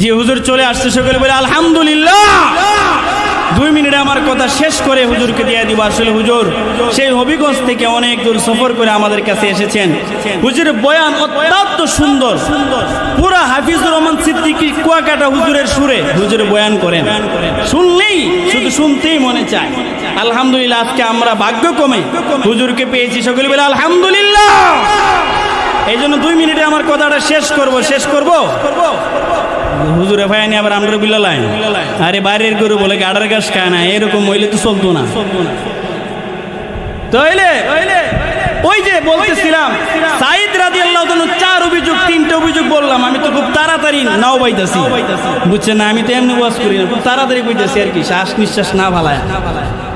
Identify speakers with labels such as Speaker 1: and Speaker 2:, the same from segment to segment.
Speaker 1: যে হুজুর চলে আসছে সকলে বলে, আলহামদুলিল্লাহ। দুই মিনিটে আমার কথা শেষ করে হুজুরকে দিয়ে দিব। আসলে হুজুর, সেই হবিগঞ্জ থেকে অনেক দূর সফর করে আমাদের কাছে এসেছেন। হুজুরের বয়ান অত্যন্ত সুন্দর। পুরা হাফিজুর রহমান সিদ্দিকী কুয়াকাটা হুজুরের সুরে হুজুর বয়ান করেন। শুনলেই, শুধু শুনতেই মনে চায়। আলহামদুলিল্লাহ, আজকে আমরা ভাগ্যক্রমে হুজুরকে পেয়েছি। সকলে বলে, আলহামদুলিল্লাহ। এই জন্য দুই মিনিটে আমার কথাটা শেষ করব শেষ করব। হুজুরে ভাইনি আবার আমরা বিল্লালাইন আরে বাইরের গরু বলে গাডার গাছ খায় না? এরকম হইলে তো চলতো না। তাইলে ওই যে বলতেছিলাম সাইদ রাজি আল্লাহ চার অভিযোগ, তিনটে অভিযোগ বললাম। আমি তো খুব তাড়াতাড়ি নাও পাইতাছি বুঝছেন না? আমি তো এমনি ওয়াজ করি না। খুব তাড়াতাড়ি কইতেছি আর কি, শ্বাস নিঃশ্বাস না ভালায় অভিযোগ হলো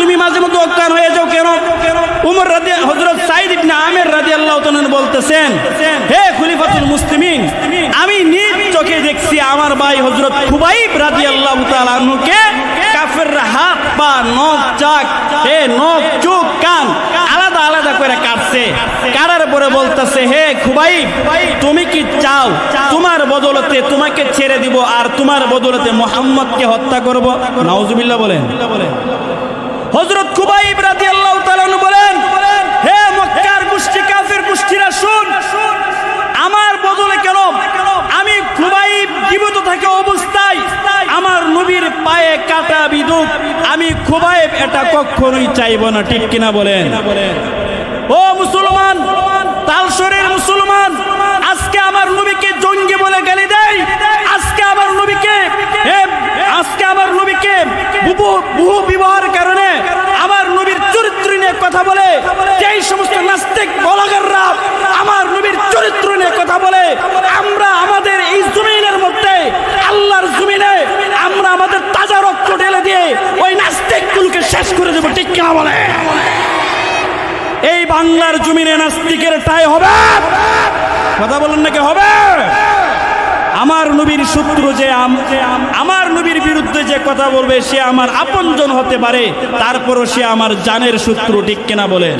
Speaker 1: তুমি মাঝে মধ্যে অজ্ঞান হয়ে যাও কেন? উমর রাজি হজরত সাইদ ইবনে আমের রাজি আল্লাহ বলতেছেন, হে খলিফাতুল মুসলিমিন, আমি নিজ চোখে দেখছি আমার ভাই হজরত খুবাইব রাজি আল্লাহ তাআলাকে কাফেররা হাত, পা, নখ, চাক, হে নখ, চোখ, কান আলাদা আলাদা করে কাটছে। কারার পরে বলতেছে, হে খুবাইব, তুমি কি চাও? তোমার বদলতে তোমাকে ছেড়ে দিব আর তোমার বদলতে মোহাম্মদকে হত্যা করব? নাউজুবিল্লাহ বলেন। হজরত খুবাইব রাদিয়াল্লাহু তাআলা বলেন, হে মক্কার গোষ্ঠী, কাফের গোষ্ঠীরা, শুন, আমার বদলে কেন? আমি খুবাইব জীবিত থাকে অবস্থায় আমার নবীর পায়ে কাটা বিদুক। আমি খুবাইব এটা কখনোই চাইব না। ঠিক কিনা বলেন? ও মুসলমান তালসরের মুসলমান, আজকে আমার নবীকে জঙ্গি বলে গালি দেয়। আজকে আমার নবীকে আজকে আমার নবীকে বহু বহু বিবাহের কারণে আমার নবীর চরিত্র নিয়ে কথা বলে যেই সমস্ত নাস্তিক বলগাররা আমার নবীর চরিত্র নিয়ে কথা বলে আমরা আমাদের এই জমিনের মধ্যে আল্লাহর জমিনে আমরা আমাদের তাজা রক্ত ঢেলে দিয়ে ওই নাস্তিকগুলোকে শেষ করে দেবো ঠিক কিনা বলে? এই বাংলার জমিনে নাস্তিকের ঠাই হবে। কথা বলেন নাকি হবে? আমার নবীর শত্রু যে আম- আমার নবীর বিরুদ্ধে যে কথা বলবে, সে আমার আপনজন হতে পারে। তারপরও সে আমার জানের শত্রু, ঠিক কেনা বলে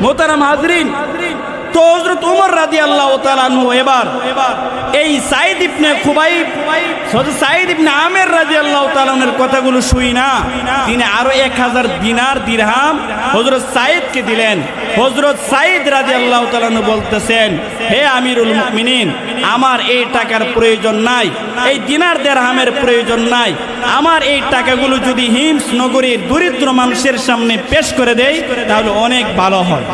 Speaker 1: মোতারাম হাজরিন, তো হজরত উমর রাজি আল্লাহ এবার এই সাইদ ইবনে খুবাইব আমের কথাগুলো শুই না। তিনি দিনার দিরহাম দিলেন। বলতেছেন আমিরুল আমার এই টাকার প্রয়োজন নাই, এই দিনার দেড়হামের প্রয়োজন নাই। আমার এই টাকাগুলো যদি হিমস নগরীর দরিদ্র মানুষের সামনে পেশ করে দেই, তাহলে অনেক ভালো হয়।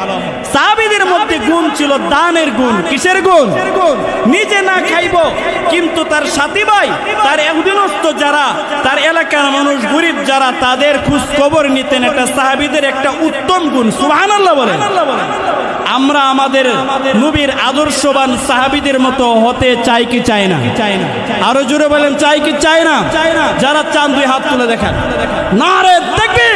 Speaker 1: সাহাবীদের মধ্যে গুণ ছিল দানের গুণ। কিসের গুণ? নিজে না খাইব, কিন্তু তার সাথী ভাই তার অধীনস্থ যারা, তার এলাকার মানুষ, গরিব যারা, তাদের খোঁজ খবর নিতেন একটা সাহাবিদের একটা উত্তম গুণ, সুবহানাল্লাহ বলেন। আমরা আমাদের নবীর আদর্শবান সাহাবিদের মতো হতে চাই কি চাই না? আরও জোরে বলেন, চাই কি চাই না? যারা চান দুই হাত তুলে দেখান। না রে দেখবি